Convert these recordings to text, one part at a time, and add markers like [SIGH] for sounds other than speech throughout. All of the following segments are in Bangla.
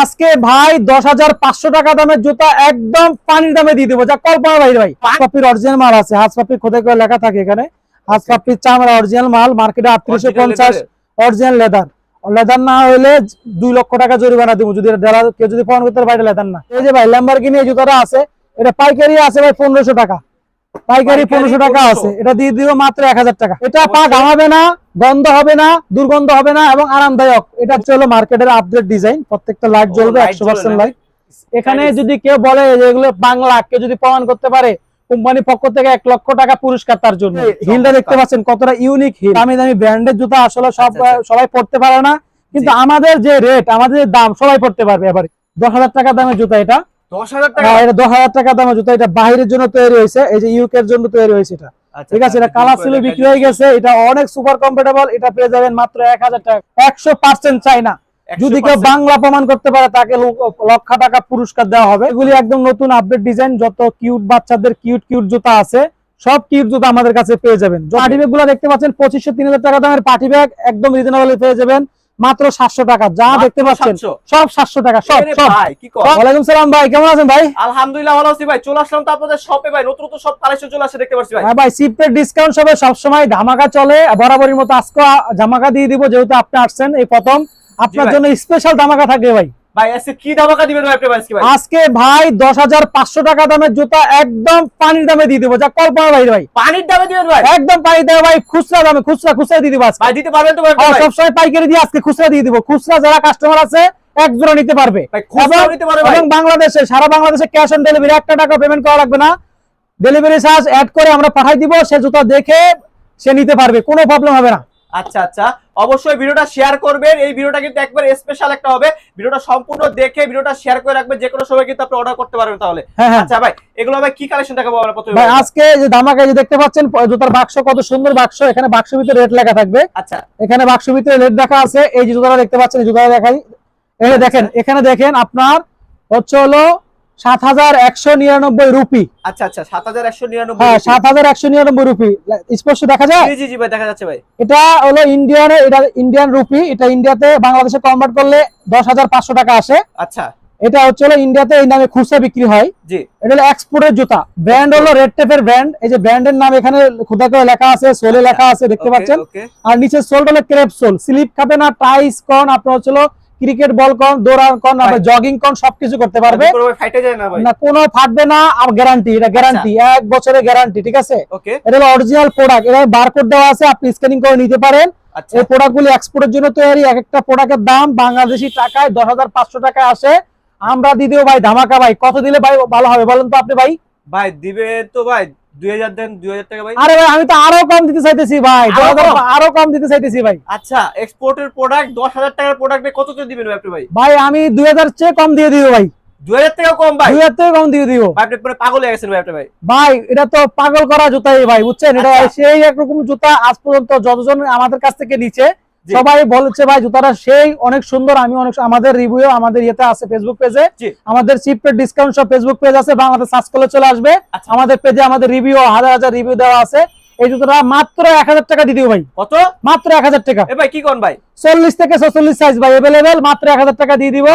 আজকে ভাই দশ হাজার পাঁচশো টাকা দামের জুতা একদম পানির দামে দিয়ে দেবো। যা কল্পনা ভাই ভাই। পাপির অরিজিনাল মাল আছে। হাত পাপির খোদাই করে লেখা থাকে এখানে। হাত পাপির চামড়া অরিজিনাল মাল মার্কেটে আটত্রিশশো পঞ্চাশ অরিজিনাল লেদার লেদার না হলে দুই লক্ষ টাকা জরিমানা দিব। যদি কেউ যদি প্রমাণ করতে পারে লেদার না। এই যে ভাই ল্যাম্বারগিনি এই জুতাটা আছে। এটা পাইকারি আছে ভাই পনেরোশো টাকা। পাইকারি পনেরোশো টাকা আছে। এটা দিয়ে দিব মাত্র এক হাজার টাকা। এটা পা ঘামাবে না গন্ধ হবে না দুর্গন্ধ হবে না এবং আরামদায়ক। এটা হচ্ছে হলো মার্কেটের আপডেট ডিজাইন প্রত্যেকটা লাইট জ্বলবে একশো পার্সেন্ট লাইট এখানে যদি কেউ বলে এগুলো বাংলা কেউ যদি প্রমাণ করতে পারে কোম্পানির পক্ষ থেকে এক লক্ষ টাকা পুরস্কার তার জন্য। হিলটা দেখতে পাচ্ছেন কতটা ইউনিক হিল দামি দামি ব্র্যান্ডের জুতা আসলে সব আচ্ছা, আচ্ছা। সবাই পড়তে পারে না। কিন্তু আমাদের যে রেট আমাদের যে দাম সবাই পড়তে পারবে এবারে। দশ হাজার টাকা দামের জুতা এটা। টাকা হ্যাঁ, এটা দশ হাজার টাকা দামের জুতা এটা বাইরের জন্য তৈরি হয়েছে এই যে ইউকে জন্য তৈরি হয়েছে এটা। আচ্ছা, ঠিক আছে এটা কালার ছিল বিক্রি হয়ে গেছে এটা অনেক সুপার কমফোর্টেবল এটা পেয়ে যাবেন মাত্র এক হাজার টাকা। একশো পার্সেন্ট চাইনা। যদি কেউ বাংলা প্রমাণ করতে পারে তাকে লক্ষ টাকা পুরস্কার দেওয়া হবে। এগুলি একদম নতুন আপডেট ডিজাইন যত কিউট বাচ্চাদের কিউট কিউট জুতা আছে সব কিউট জুতা আমাদের কাছে পেয়ে যাবেন। পার্টি ব্যাগগুলো দেখতে পাচ্ছেন পঁচিশশো তিন হাজার টাকা দামের পার্টি ব্যাগ একদম রিজনেবল পেয়ে যাবেন। মাত্র সাতশো টাকা যা দেখতে পাচ্ছেন সব সাতশো টাকা সব ওয়ালাইকুম সালাম ভাই কেমন আছেন ভাই? আলহামদুলিল্লাহ ভালো আছি ভাই চলে আসলাম তো আপনাদের শপে ভাই নতুন নতুন সব কালেকশন চলে আসে দেখতে পাচ্ছি ভাই। হ্যাঁ ভাই সিপের ডিসকাউন্ট সবে সবসময় ধামাকা চলে বরাবরের মতো আজকে ধামাকা দিয়ে দিব যেহেতু আপনি আসছেন এই প্রথম। আপনার জন্য স্পেশাল ধামাকা থাকে ভাই। ভাই আজকে কি ধামাকা দিবেন ভাই ভাই আজকে ভাই? দশ হাজার পাঁচশো টাকা দামের জুতা একদম পানির দামে দিয়ে দেবো যা কল্পনা ভাই ভাই। পানির দামে দিবেন ভাই? একদম পানির দামে ভাই খুচরা দামে খুচরা খুচরা দিয়ে দিব আজকে। ভাই দিতে পারবেন তো ভাই আর ভাই? পাইকারি দিয়ে আজকে খুচরা দিয়ে দিব। খুচরা যারা কাস্টমার আছে এক জোড়া নিতে পারবে। ভাই খুচরা নিতে পারবে এবং বাংলাদেশে সারা বাংলাদেশে ক্যাশ অন ডেলিভারি একটা টাকা পেমেন্ট করা লাগবে না। ডেলিভারি চার্জ অ্যাড করে আমরা পাঠাই দিব সে জুতা দেখে সে নিতে পারবে কোনো প্রবলেম হবে না। আচ্ছা আচ্ছা। অবশ্যই ভিডিওটা শেয়ার করবেন। এই ভিডিওটা কিন্তু একবার স্পেশাল একটা হবে। ভিডিওটা সম্পূর্ণ দেখে ভিডিওটা শেয়ার করে রাখবেন। যে কোনো সময় কিন্তু আপনি অর্ডার করতে পারবেন তাহলে। হ্যাঁ হ্যাঁ। আচ্ছা ভাই এগুলো ভাই কি কালেকশন দেখাবো আমরা প্রথমে? ভাই? আজকে যে দামাকে যে দেখতে পাচ্ছেন জুতার বাক্স কত সুন্দর বাক্স। এখানে বাক্স ভিতরে রেট লেখা থাকবে। আচ্ছা। এখানে বাক্স ভিতরে রেট দেখা আছে। এই যে জুতাটা দেখতে পাচ্ছেন এই জুতাটা দেখাই। এখানে দেখেন এখানে দেখেন আপনার হচ্ছে হলো সাত হাজার একশো নিরানব্বই রুপি। আচ্ছা আচ্ছা সাত হাজার একশো নিরানব্বই হ্যাঁ সাত হাজার একশো নিরানব্বই রুপি। স্পষ্ট দেখা যায় জি জি জি ভাই দেখা যাচ্ছে ভাই। এটা হলো ইন্ডিয়ানে এটা ইন্ডিয়ান রুপি। এটা ইন্ডিয়াতে বাংলাদেশে কনভার্ট করলে দশ হাজার পাঁচশো টাকা আসে। আচ্ছা। এটা হচ্ছে হলো ইন্ডিয়াতে এই নামে খুচরা বিক্রি হয়। জি। এটা হলো এক্সপোর্টের জুতা। ব্র্যান্ড হলো রেড টেপের ব্র্যান্ড এই যে ব্র্যান্ডের নাম এখানে খোদা করে লেখা আছে সোলে লেখা আছে দেখতে পাচ্ছেন? আর নিচে সোল হলো ক্রেপ সোল স্লিপ খাবে না টাইস কন আপনার হচ্ছে ক্রিকেট বল কন দৌড়ান কন। জগিং কন সবকিছু করতে পারবে। না কোনো ফাটবে না আর গ্যারান্টি এটা গ্যারান্টি এক বছরের গ্যারান্টি ঠিক আছে? এটা হলো অরিজিনাল প্রোডাক্ট এটা বারকোড দেওয়া আছে আপনি স্ক্যানিং করে নিতে পারেন। আচ্ছা। এই প্রোডাক্টগুলি এক্সপোর্টের জন্য তৈরি এক একটা প্রোডাক্টের দাম বাংলাদেশি টাকায় দশ হাজার পাঁচশো টাকায় আসে। আমরা দিদিও ভাই ধামাকা ভাই কত দিলে ভাই ভালো হবে বলেন তো আপনি ভাই? ভাই দিবে তো ভাই দুই হাজার দেন দুই হাজার টাকা ভাই। আরে ভাই আমি তো আরও কম দিতে চাইতেছি ভাই। আরও কম? দিতে চাইতেছি ভাই। আচ্ছা এক্সপোর্টের প্রোডাক্ট দশ হাজার টাকার প্রোডাক্ট কত দিবেন ভাই আপনি ভাই? ভাই আমি চেয়ে কম দিয়ে দিব ভাই। দুই হাজার টাকা কম ভাই? দুই হাজার থেকে কম দিয়ে দিব। ভাই আপনি পুরো পাগল হয়ে গেছেন ভাই আপনি ভাই। ভাই এটা তো পাগল করা জুতাই ভাই বুঝছেন? এটা আচ্ছা। সেই একরকম জুতা আজ পর্যন্ত যতজন আমাদের কাছ থেকে নিচে। সবাই বলছে ভাই জুতাটা সেই অনেক সুন্দর। আমি অনেক আমাদের রিভিউ আমাদের ইয়েতে আছে ফেসবুক পেজে। আমাদের চিপের ডিসকাউন্ট সব ফেসবুক পেজ আছে বাংলাদেশ আমাদের সার্চ করলে চলে আসবে। আচ্ছা। আমাদের পেজে আমাদের রিভিউ হাজার হাজার রিভিউ দেওয়া আছে। এই জুতোটা মাত্র এক হাজার টাকা দিয়ে দিও ভাই। কত? মাত্র এক হাজার টাকা। এ ভাই কি কোন ভাই? চল্লিশ থেকে ছচল্লিশ সাইজ ভাই এভেলেবেল মাত্র এক হাজার টাকা দিয়ে দিব।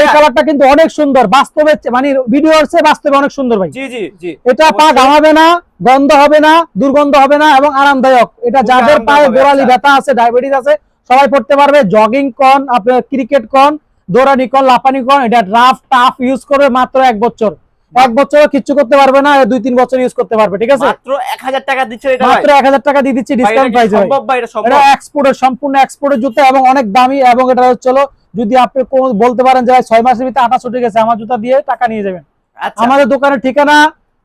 এই কালারটা কিন্তু অনেক সুন্দর। বাস্তবে মানে ভিডিও আছে বাস্তবে অনেক সুন্দর ভাই। জি জি জি। এটা পা। ঘামাবে না গন্ধ হবে না দুর্গন্ধ হবে না এবং আরামদায়ক। এটা যাদের পায়ে গোড়ালি আচ্ছা। ব্যথা আছে ডায়াবেটিস আছে সবাই পড়তে পারবে। জগিং কন আপনার ক্রিকেট কন দৌড়ানি কন লাফানি কন এটা রাফ টাফ ইউজ করবে মাত্র এক বছর। এক বছরও কিচ্ছু করতে পারবে না দুই তিন বছর ইউজ করতে পারবে ঠিক আছে? মাত্র টাকা দিচ্ছে এটা মাত্র এক হাজার টাকা দিয়ে দিচ্ছি ডিসকাউন্ট কি প্রাইসে সম্ভব ভাই? এটা এটা এক্সপোর্টের সম্পূর্ণ এক্সপোর্টের জুতা এবং অনেক দামি এবং এটা যদি আপনি কোনো বলতে পারেন যে মাসের ভিতরে আটা ছুটে গেছে আমার জুতা দিয়ে টাকা নিয়ে যাবেন। আচ্ছা। আমাদের দোকানের ঠিকানা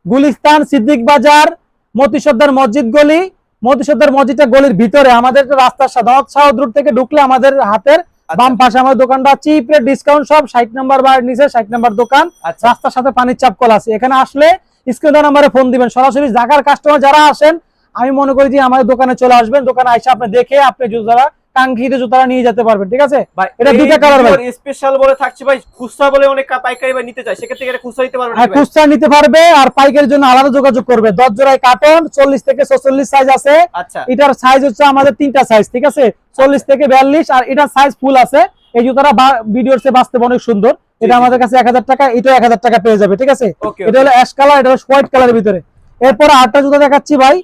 গুলিস্তান সিদ্দিক বাজার মতি সর্দার মসজিদ গলি। মতি সর্দার মসজিদটা গলির ভিতরে আমাদের রাস্তার সাধারণ সাউথ রোড থেকে ঢুকলে আমাদের হাতের বাম পাশে আমার দোকানটা চিপ রেট ডিসকাউন্ট সব ষাট নাম্বার বা নিচে ষাট নাম্বার দোকান। আচ্ছা। রাস্তার সাথে পানির চাপ কল আছে। এখানে আসলে স্ক্রিন নাম্বারে ফোন দিবেন। সরাসরি জায়গার কাস্টমার যারা আসেন আমি মনে করি যে আমাদের দোকানে চলে আসবেন। দোকানে আইসা আপনি দেখে আপনি জুতারা কাঙ্ক্ষিত জুতারা নিয়ে যেতে পারবেন ঠিক আছে? ভাই এটা দুইটা colour ভাই। স্পেশাল বলে থাকছে ভাই খুচরা বলে অনেক পাইকারি ভাই নিতে চাই সেক্ষেত্রে এটা খুচরা দিতে পারবেন আর খুচরা নিতে পারবে আর পাইকারির জন্য আলাদা যোগাযোগ করবে। দশ জোড়ায় কার্টন চল্লিশ থেকে ছচল্লিশ সাইজ আছে। আচ্ছা। এটার সাইজ হচ্ছে আমাদের তিনটা সাইজ ঠিক আছে? চল্লিশ থেকে বিয়াল্লিশ আর এটার সাইজ ফুল আছে। এই জুতাটা ভিডিওর চেয়ে বাস্তবে অনেক সুন্দর। এটা আমাদের কাছে এক হাজার টাকা এটা এক হাজার টাকা পেয়ে যাবে ঠিক আছে? এটা হলো অ্যাশ কালার এটা হলো হোয়াইট কালারের ভিতরে। এরপর আটটা জুতা দেখাচ্ছি ভাই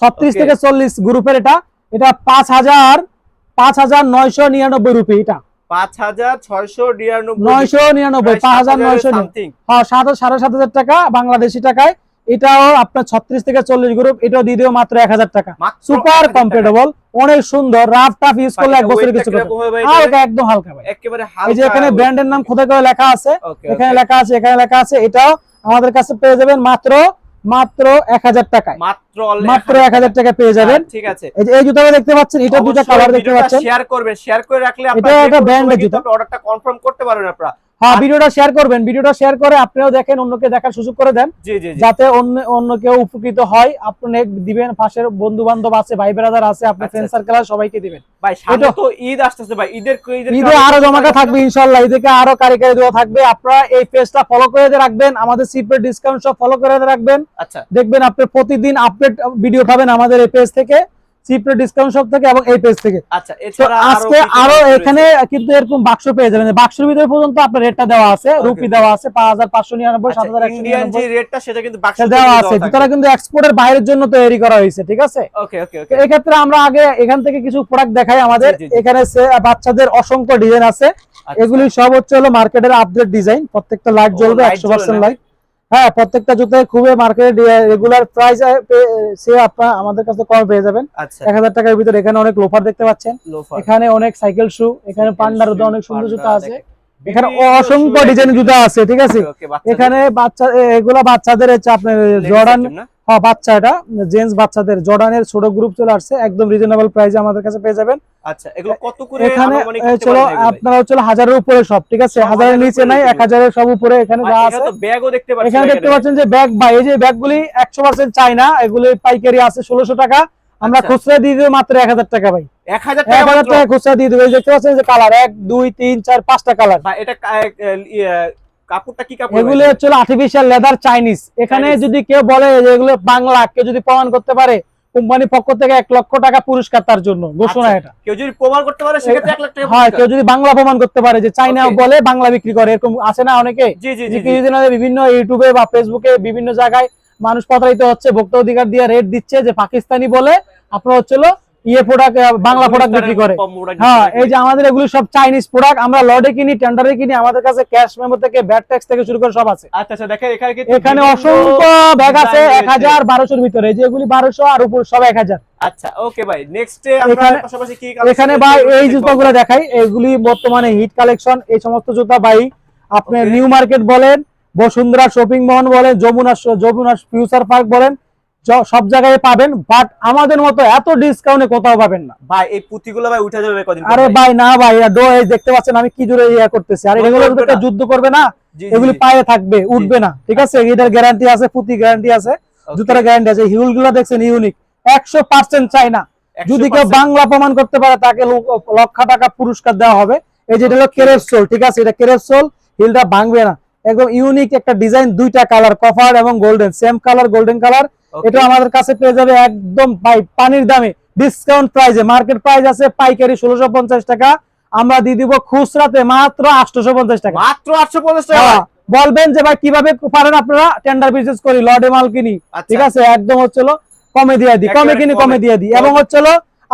ছত্রিশ Okay. থেকে চল্লিশ গ্রুপের এটা। এটা পাঁচ হাজার পাঁচ হাজার নয়শো নিরানব্বই রুপি এটা। পাঁচ হাজার ছয়শো নিরানব্বই পাঁচ হাজার নয়শো হ্যাঁ সাড়ে সাত হাজার টাকা বাংলাদেশি টাকায়। এটাও আপনার ছত্রিশ থেকে চল্লিশ গ্রুপ এটাও দিয়ে দেবো মাত্র এক হাজার টাকা। সুপার কমফোর্টেবল অনেক সুন্দর রাফ টাফ ইউজ করলে এক বছরের কিছু হালকা একদম হালকা ভাই। একেবারে এই যে এখানে ব্র্যান্ডের নাম খোদাই করে লেখা আছে। এখানে লেখা আছে এখানে লেখা আছে এটাও আমাদের কাছে পেয়ে যাবেন মাত্র মাত্র এক হাজার টাকায়। মাত্র মাত্র এক হাজার টাকা পেয়ে যাবেন। হ্যাঁ, ঠিক আছে। এই জুতাটা দেখতে পাচ্ছেন এটা দুটা কালার দেখতে পাচ্ছেন। শেয়ার করবেন শেয়ার করে রাখলে এটা আপনারা একটা কিন্তু জুতা। অর্ডারটা কনফার্ম করতে পারবেন আপনারা। হ্যাঁ ভিডিওটা শেয়ার করবেন। ভিডিওটা শেয়ার করে আপনিও দেখেন অন্যকে দেখার সুযোগ করে দেন। যাতে অন্য অন্য কেউ উপকৃত হয়। আপনি দিবেন পাশের বন্ধু বান্ধব আছে ভাই ব্রাদার আছে আপনার আচ্ছা, ফ্রেন্ড সার্কেল আছে সবাইকে দিবেন। ভাই সামনে তো ঈদ আসতেছে ভাই। ঈদের ঈদের ঈদে আরও জমাকা থাকবে ইনশাল্লাহ। ঈদেরকে আরও কারি কারি দেওয়া থাকবে। আপনারা এই পেজটা ফলো করে রাখবেন। আমাদের সিপ্রেট ডিসকাউন্ট সব ফলো করে রাখবেন। আচ্ছা। দেখবেন আপনি প্রতিদিন আপডেট ভিডিও পাবেন আমাদের এই পেজ থেকে। সিপ্রেট ডিসকাউন্ট সব থেকে এবং এই পেজ থেকে। আচ্ছা আজকে আরও এখানে কিন্তু এরকম বাক্স পেয়ে যাবেন। বাক্সের ভিতরে পর্যন্ত আপনার রেটটা দেওয়া আছে। রুপি দেওয়া আছে পাঁচ হাজার পাঁচশো নিরানব্বই সাত হাজার ইন্ডিয়ান যে রেটটা সেটা কিন্তু বাক্স দেওয়া আছে। জুতাটা কিন্তু এক্সপোর্টের বাইরের জন্য তৈরি করা হয়েছে ঠিক আছে? ওকে ওকে আমরা আগে এখান থেকে কিছু প্রোডাক্ট দেখাই আমাদের। এখানে বাচ্চাদের অসংখ্য ডিজাইন আছে। এগুলি সব হচ্ছে হলো মার্কেটের আপডেট ডিজাইন প্রত্যেকটা লাইট জ্বলবে একশো পার্সেন্ট লাইট হ্যাঁ প্রত্যেকটা জুতায় খুবই মার্কেট রেগুলার প্রাইস সে আপনার আমাদের কাছে কম পেয়ে যাবেন। আচ্ছা। এক হাজার টাকার ভিতরে এখানে অনেক লোফার দেখতে পাচ্ছেন। এখানে অনেক সাইকেল শু এখানে পান্ডার অনেক সুন্দর জুতা আছে। এখানে অসংখ্য ডিজাইন ডিজাইনের জুতা আছে ঠিক আছে? এখানে বাচ্চা এগুলা বাচ্চাদের হচ্ছে আপনার জর্ডান item বাচ্চা এটা জেন্টস বাচ্চাদের জর্ডানের ছোট গ্রুপ চলে আসছে একদম রিজনেবল প্রাইসে আমাদের কাছে পেয়ে যাবেন। আচ্ছা এগুলো কত করে এখানে চলো আপনারা হাজারের উপরে সব ঠিক আছে? হাজারের নিচে নাই এগুলো। এক হাজারের সব উপরে এখানে যা আছে। ব্যাগও দেখতে পাচ্ছি এখানে দেখতে পাচ্ছেন যে ব্যাগ বা এই যে ব্যাগগুলি একশো পার্সেন্ট চাইনা এগুলি পাইকারি আছে ষোলোশো টাকা। আমরা আচ্ছা। খুচরা দিয়ে দেবো মাত্র এক হাজার টাকা ভাই। এক হাজার এক টাকা খুচরা দিয়ে দেবো। দেখতে পাচ্ছেন যে কালার এক দুই তিন চার পাঁচটা কালার ভাই এটা ইয়ে, কাপড়টা কি কাপড় এগুলো হচ্ছে আর্টিফিশিয়াল লেদার চাইনিজ এখানে যদি কেউ বলে এগুলো বাংলা কেউ যদি প্রমাণ করতে পারে কোম্পানির পক্ষ থেকে এক লক্ষ টাকা পুরস্কার তার জন্য ঘোষণা আচ্ছা, এটা। কেউ যদি প্রমাণ করতে পারে সেক্ষেত্রে এক লাখ টাকা হয় কেউ যদি বাংলা প্রমাণ করতে পারে যে চাইনা বলে বাংলা বিক্রি করে এরকম আছে না অনেকে। কিছুদিন আগে বিভিন্ন ইউটিউবে বা ফেসবুকে বিভিন্ন জায়গায় মানুষ প্রতারিত হচ্ছে ভোক্তা অধিকার দিয়ে রেট দিচ্ছে যে পাকিস্তানি বলে আপনার হচ্ছিল ইয়ে প্রোডাক্ট বাংলা প্রোডাক্ট বিক্রি করে। হ্যাঁ এই যে আমাদের এগুলো সব চাইনিজ প্রোডাক্ট আমরা লডে কিনি টেন্ডারে কিনি আমাদের কাছে ক্যাশ মেমো থেকে ব্যাট ট্যাক্স থেকে শুরু করে সব আছে। আচ্ছা আচ্ছা দেখেন এখানে এখানে অসংখ্য ব্যাগ আছে এক হাজার বারোশোর ভিতরে। এই যে এগুলি বারোশো আর উপর সব এক হাজার আচ্ছা ওকে ভাই নেক্সট আমরা এখানে- পাশাপাশি কি এখানে ভাই এই দেখব। জুতাগুলো দেখাই। এগুলি বর্তমানে হিট কালেকশন এই সমস্ত জুতা ভাই আপনি নিউ মার্কেট বলেন বসুন্ধরা শপিং মল বলেন যমুনা যমুনা ফিউচার পার্ক বলেন সব জায়গায় পাবেন বাট আমাদের মতো এত ডিসকাউন্টে কোথাও পাবেন না। ভাই এই পুঁতিগুলো ভাই উঠে যাবে কদিন আরে ভাই? না ভাই ডো এই দেখতে পাচ্ছেন আমি কি জোরে ইয়া করতেছি। আর এগুলো যদি যুদ্ধ করবে না এগুলি পায়ে থাকবে উঠবে না ঠিক আছে? এটার গ্যারান্টি আছে পুঁতি গ্যারান্টি আছে জুতার গ্যারান্টি আছে হিউলগুলো দেখছেন ইউনিক একশো পার্সেন্ট চাই না 100% যদি কেউ বাংলা প্রমাণ করতে পারে তাকে লক্ষ টাকা পুরস্কার দেওয়া হবে। এই যেটা হলো কেরের সোল ঠিক আছে? এটা কেরের সোল হিলটা ভাঙবে না। একদম ইউনিক একটা ডিজাইন দুইটা কালার কফার এবং golden same colour golden colour এটা আমাদের কাছে পেয়ে যাবে একদম পানির দামে। ডিসকাউন্ট প্রাইসে মার্কেট প্রাইস আছে পাইকারি ষোলোশো পঞ্চাশ টাকা। আমরা দিয়ে দিব খুচরাতে মাত্র আটশোশো পঞ্চাশ টাকা। মাত্র 850 টাকা? হ্যাঁ, বলবেন যে ভাই কীভাবে পারেন আপনারা? টেন্ডার বিজনেস করি লর্ডে মাল কিনি। আচ্ছা। ঠিক আছে? একদম হচ্ছিল কমে দিয়ে দি কমে কিনি কমে। কমে। দিয়ে দিই। এবং হচ্ছিল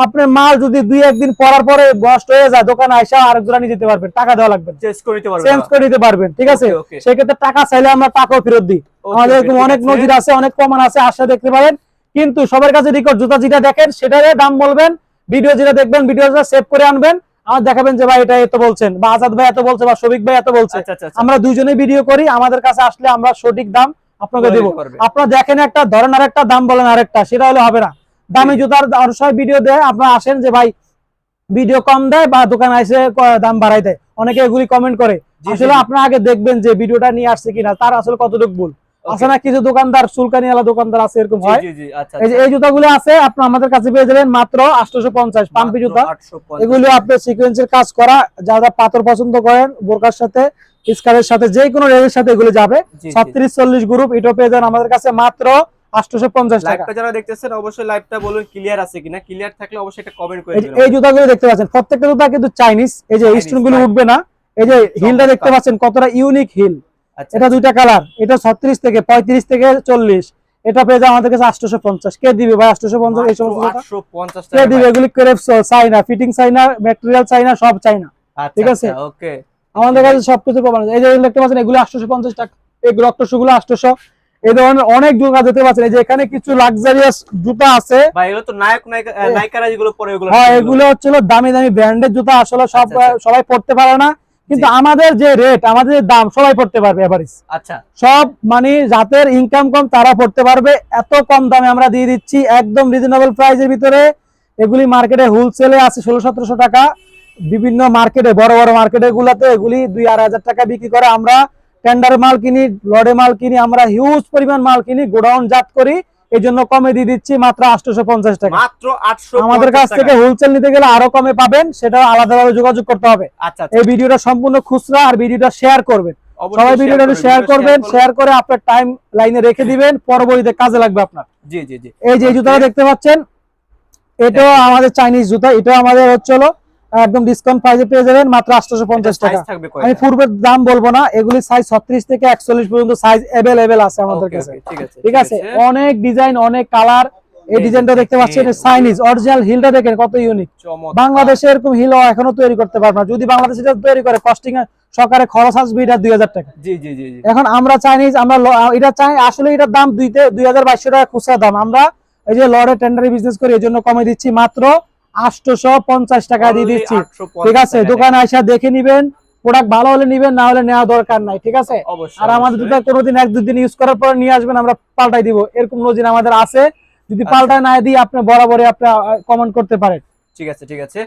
আপনার মাল যদি দুই একদিন পরার পরে নষ্ট হয়ে যায় দোকানে আইসা আরেক জোড়া নিয়ে যেতে পারবেন টাকা দেওয়া লাগবে চেঞ্জ করে নিতে চেঞ্জ করে পারবেন ঠিক আছে. সেক্ষেত্রে টাকা চাইলে আমরা টাকাও ফেরত দিই। আমাদের এরকম অনেক নজির আছে অনেক প্রমাণ আছে আসা দেখতে পারেন। কিন্তু সবার কাছে রেকর্ড জুতা যেটা দেখেন সেটারে দাম বলবেন। ভিডিও যেটা দেখবেন ভিডিওটা সেভ করে আনবেন। আর দেখাবেন যে ভাই এটা এত বলছেন বা আজাদ ভাই এত বলছে বা শফিক ভাই এত বলছে। আচ্ছা আচ্ছা আচ্ছা। আমরা দুইজনে ভিডিও করি আমাদের কাছে আসলে আমরা সঠিক দাম আপনাকে দেবো। আপনারা দেখেন একটা ধরেন আর একটা দাম বলেন আরেকটা সেটা হলে হবে না। দামি জুতার অনেক সময় ভিডিও দেয়। আপনারা আসেন যে ভাই ভিডিও কম দেয় বা দোকানে ক- দাম বাড়াই দেয়। অনেকে এগুলি কমেন্ট করে। আসলে আপনারা আগে দেখবেন যে ভিডিওটা নিয়ে আসছে কিনা তার আসলে কতটুকু ভুল। আছে না কিছু দোকানদার চুলকানিওয়ালা দোকানদার আছে এরকম হয়? আচ্ছা, এই যে আচ্ছা। এই জুতাগুলো আছে আপনি আমাদের কাছে পেয়ে যাবেন মাত্র আটশোশো পঞ্চাশ পাম্পি মাত্র জুতা এগুলো আপনার সিকোয়েন্সের কাজ করা যারা পাথর পছন্দ করেন বোরকার সাথে স্কারের সাথে যে কোনো রেঞ্জের সাথে এগুলো যাবে। জি, জি। ছত্রিশ চল্লিশ গ্রুপ এটাও পেয়ে যান আমাদের কাছে মাত্র টাকা। লাইভটা যারা দেখতেছেন অবশ্যই লাইভটা বলুন ক্লিয়ার আছে কিনা? ক্লিয়ার থাকলে অবশ্যই একটা কমেন্ট করে দিবেন। এই জুতাগুলো দেখতে পাচ্ছেন প্রত্যেকটা জুতা কিন্তু চাইনিজ এই যে Chinese, গুলো উঠবে না এই যে হিলটা দেখতে পাচ্ছেন কতটা ইউনিক হিল আচ্ছা। এটা দুইটা কালার এটা ছত্রিশ থেকে এটা পেয়ে যায় আমাদের কাছে আটশোশো পঞ্চাশ। কে দিবে ভাই এই সমস্ত? 850 কে দিবে এগুলি crepe China fitting China material China সব চাইনা আচ্ছা, ঠিক আছে? আচ্ছা, ওকে আমাদের কাছে সবকিছু প্রমাণ এই যে দেখতে পাচ্ছেন এগুলো আটশোশো পঞ্চাশ টাকা। এই রক্তশো গুলো আটশোশো। এই ধরনের অনেক জুতা দেখতে পাচ্ছেন। এই যে এখানে কিছু লাক্সারিয়াস জুতা আছে। ভাই এগুলো তো নায়ক নায়িকা আহ, এ- নায়িকারা যেগুলো পরে এগুলো হ্যাঁ এগুলো হচ্ছিল দামি দামি ব্র্যান্ডের জুতা আসলে সব আচ্ছা, আচ্ছা। সবাই পড়তে পারে না। কিন্তু আমাদের যে রেট আমাদের যে দাম সবাই পড়তে পারবে এভারেজ আচ্ছা। সব মানে যাদের ইনকাম কম তারা পড়তে পারবে। এত কম দামে আমরা দিয়ে দিচ্ছি একদম রিজনেবল প্রাইসের ভিতরে। এগুলি মার্কেটে হোলসেলে আছে ষোলো সতেরোশো টাকা। বিভিন্ন মার্কেটে বড় বড় মার্কেটে গুলাতে এগুলি দুই আড়াই হাজার টাকা বিক্রি করে। আমরা টেন্ডার মাল কিনি লড়ে মাল কিনি আমরা হিউজ পরিমাণ মাল কিনি গোডাউন জাত করি এই জন্য কমে দিয়ে দিচ্ছি মাত্র আটশোশো পঞ্চাশ টাকা। মাত্র 850 আমাদের কাছ থেকে হোলসেল নিতে গেলে আরও কমে পাবেন সেটা আলাদাভাবে যোগাযোগ করতে হবে। আচ্ছা আচ্ছা। এই ভিডিওটা সম্পূর্ণ খুচরা আর ভিডিওটা শেয়ার করবেন। অবশ্যই সবাই ভিডিওটা শেয়ার করবেন শেয়ার করে আপনার টাইম লাইনে রেখে দিবেন পরবর্তীতে কাজে লাগবে আপনার। জি জি জি। এই যে জুতাটা দেখতে পাচ্ছেন এটাও আমাদের চাইনিজ জুতা এটাও আমাদের হচ্ছে হলো একদম ডিসকাউন্ট প্রাইসে পেয়ে যাবেন মাত্র আটশোশো পঞ্চাশ টাকা। আমি পূর্বের দাম বলব না এগুলি সাইজ ছত্রিশ থেকে একচল্লিশ পর্যন্ত সাইজ অ্যাভেলেবেল আছে আমাদের কাছে। ঠিক আছে অনেক ডিজাইন অনেক কালার এই ডিজাইনটা দেখতে পাচ্ছেন চাইনিজ অরিজিনাল হিলটা দেখেন কত ইউনিক বাংলাদেশে এরকম হিল এখনও তৈরি করতে পারবে না। যদি বাংলাদেশে এটা তৈরি করে কস্টিং সরকারে খরচ আসবে এটা দুই হাজার টাকা। এখন আমরা চাইনিজ আমরা এটা চাই আসলে এটার দাম দুইতে দুই হাজার বাইশশো টাকা খুচরা দাম। আমরা এই যে লড়ে টেন্ডারি বিজনেস করি এই জন্য কমে দিচ্ছি মাত্র আটশোশো পঞ্চাশ টাকা দিয়ে দিচ্ছি। ঠিক আছে দোকানে আসা দেখে নিবেন প্রোডাক্ট ভালো হলে নিবেন না হলে নেওয়া দরকার নাই ঠিক আছে? আর আমাদের। কোনোদিন এক দুদিন ইউজ করার পর নিয়ে আসবেন আমরা পাল্টাই দিব। এরকম নজির আমাদের আছে। যদি আচ্ছা। পাল্টায় না দিই আপনি বরাবরই আপনি কমেন্ট করতে পারেন। ঠিক আছে ঠিক আছে।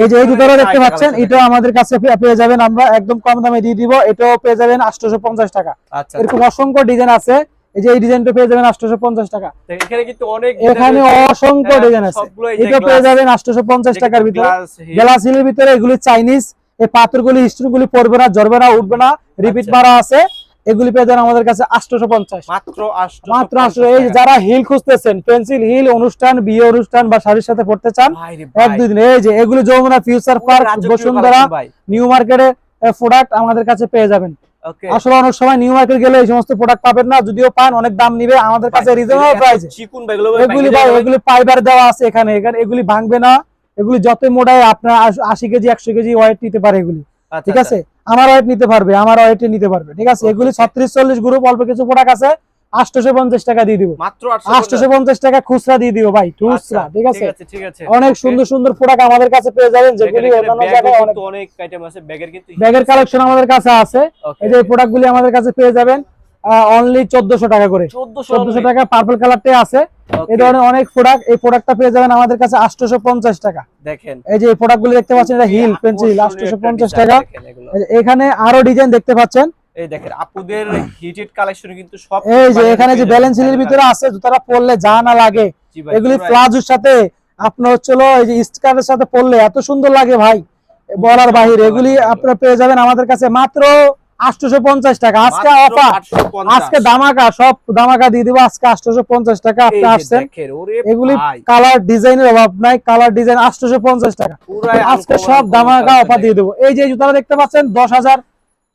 এই যে এই জুতোটা দেখতে পাচ্ছেন এটাও আমাদের কাছে পেয়ে যাবেন আমরা একদম কম দামে দিয়ে দিব এটাও পেয়ে যাবেন আটশোশো পঞ্চাশ টাকা। আচ্ছা এরকম অসংখ্য ডিজাইন আছে। এই যে এই ডিজাইনটা পেয়ে যাবেন আটশোশো পঞ্চাশ টাকা। এখানে কিন্তু অনেক এখানে অসংখ্য ডিজাইন আছে। সবগুলো এই যে এটা পেয়ে যাবেন আটশোশো পঞ্চাশ এটা টাকার ভিতরে। গ্লাস হিলের ভিতরে এগুলি চাইনিজ এই পাথরগুলি স্টোনগুলি পড়বে না ঝরবে না উঠবে না রিপিট। মারা আছে। এগুলি পেয়ে যাবেন আমাদের কাছে মাত্র 850 মাত্র আসলে এই যারা হিল খুঁজতেছেন পেন্সিল হিল অনুষ্ঠান বিয়ে অনুষ্ঠান বা শাড়ির সাথে পড়তে চান এক ভাই, দুই দিন। এই যে এগুলো Jamuna future park Bashundhara new মার্কেটে প্রোডাক্ট আমাদের কাছে পেয়ে যাবেন। আসলে অনেক সময় নিউ মার্কেট গেলে এই সমস্ত প্রোডাক্ট পাবেন না যদিও পান অনেক দাম নিবে আমাদের কাছে রিজনেবল চিকুন এগুলো এগুলি ফাইবার দেওয়া আছে এখানে এখানে এগুলি ভাঙবে না। এগুলি যত মোটায় আপনার আশি কেজি একশো কেজি ওয়েট নিতে পারে এগুলি। আচ্ছা, ঠিক আচ্ছা। আছে? আমার ওয়েট নিতে পারবে আমার ওয়েটে নিতে পারবে ঠিক আছে? এগুলি ছত্রিশ চল্লিশ গ্রুপ অল্প কিছু প্রোডাক্ট আছে। আটশোশো পঞ্চাশ টাকা দিয়ে দিব। মাত্র পঞ্চাশ। টাকা খুচরা দিয়ে দিব ভাই খুচরা আচ্ছা, ঠিক আছে অনেক সুন্দর সুন্দর প্রোডাক্ট আমাদের কাছে পেয়ে যাবেন যেগুলি অনেক ব্যাগের কালেকশন আমাদের কাছে আছে। এই যে প্রোডাক্ট গুলি আমাদের কাছে পেয়ে যাবেন অনলি চোদ্দশো টাকা করে। 1400 চোদ্দশো টাকা পার্পল কালারটাই আছে। এই ধরনের অনেক প্রোডাক্ট এই প্রোডাক্টটা পেয়ে যাবেন আমাদের কাছে আটশোশো পঞ্চাশ টাকা। দেখেন। এই যে প্রোডাক্ট গুলি দেখতে পাচ্ছেন এটা হিল পেন্সিল আটশোশো পঞ্চাশ টাকা। এখানে আরও ডিজাইন দেখতে পাচ্ছেন। এই দেখেন আপুদের [COUGHS] হিটেড কালেকশন কিন্তু সব এই যে এখানে যে ভিতরে আছে জুতাটা পরলে যা না লাগে এগুলি। প্লাজোর সাথে আপনার এই যে স্কার্টের সাথে পরলে এত সুন্দর লাগে ভাই বলার বাহিরে এগুলি আপনারা পেয়ে যাবেন আমাদের কাছে মাত্র আটশোশো পঞ্চাশ টাকা। আজকে অফার আজকে দামাকা সব দামাকা দিয়ে দিব আজকে আটশোশো পঞ্চাশ টাকা আপনি আসছেন। এগুলি কালার ডিজাইনের অভাব নাই কালার ডিজাইন আটশোশো পঞ্চাশ টাকা আজকে সব দামাকা অফার দিয়ে দেবো। এই যে জুতাটা দেখতে পাচ্ছেন দশ হাজার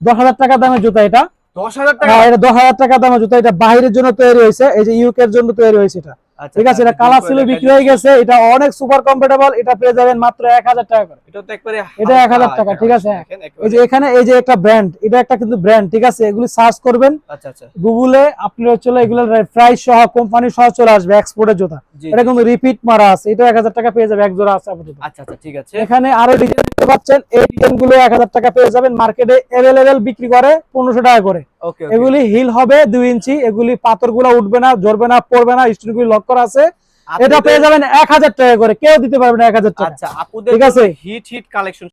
দশ হাজার টাকা দামের জুতা এটা। 10000 টাকা? হ্যাঁ, দশ হাজার টাকা দামের জুতা। এটা বাইরের জন্য তৈরি হয়েছে এই যে ইউকের জন্য তৈরি হয়েছে এটা। ঠিক আছে এটা আচ্ছা, কালার করে ছিল বিক্রি হয়ে গেছে এটা অনেক সুপার কমফোর্টেবল এটা পেয়ে যাবেন মাত্র এক হাজার টাকা করে। এটা তো একবারে এটা 1000 টাকা, ঠিক আছে। এই যে এখানে এই যে একটা ব্র্যান্ড এটা একটা কিন্তু ব্র্যান্ড ঠিক আছে এগুলি সার্চ করবেন। আচ্ছা আচ্ছা। গুগলে আপনি হচ্ছে এগুলো প্রাইস সহ কোম্পানি সহ চলে আসবে এক্সপোর্টের জুতা। এটা কিন্তু রিপিট মারা আছে এটা এক হাজার টাকা পেয়ে যাবে এক জোড়া আছে আপাতত। আচ্ছা আচ্ছা ঠিক আছে। এখানে আরও ডিজাইন দেখতে পাচ্ছেন এই ডিজাইনগুলো এক হাজার টাকা পেয়ে যাবেন মার্কেটে অ্যাভেলেবেল বিক্রি করে পনেরোশো টাকা করে। ওকে এগুলি হিল হবে দুই ইঞ্চি এগুলি পাথরগুলো উঠবে না ঝরবে না পড়বে না স্টোন লক করা আছে এটা পেয়ে যাবেন এক হাজার টাকা করে কেউ দিতে পারবে না এক হাজার টাকা আচ্ছা আপুদের ঠিক আছে। Hit hit collection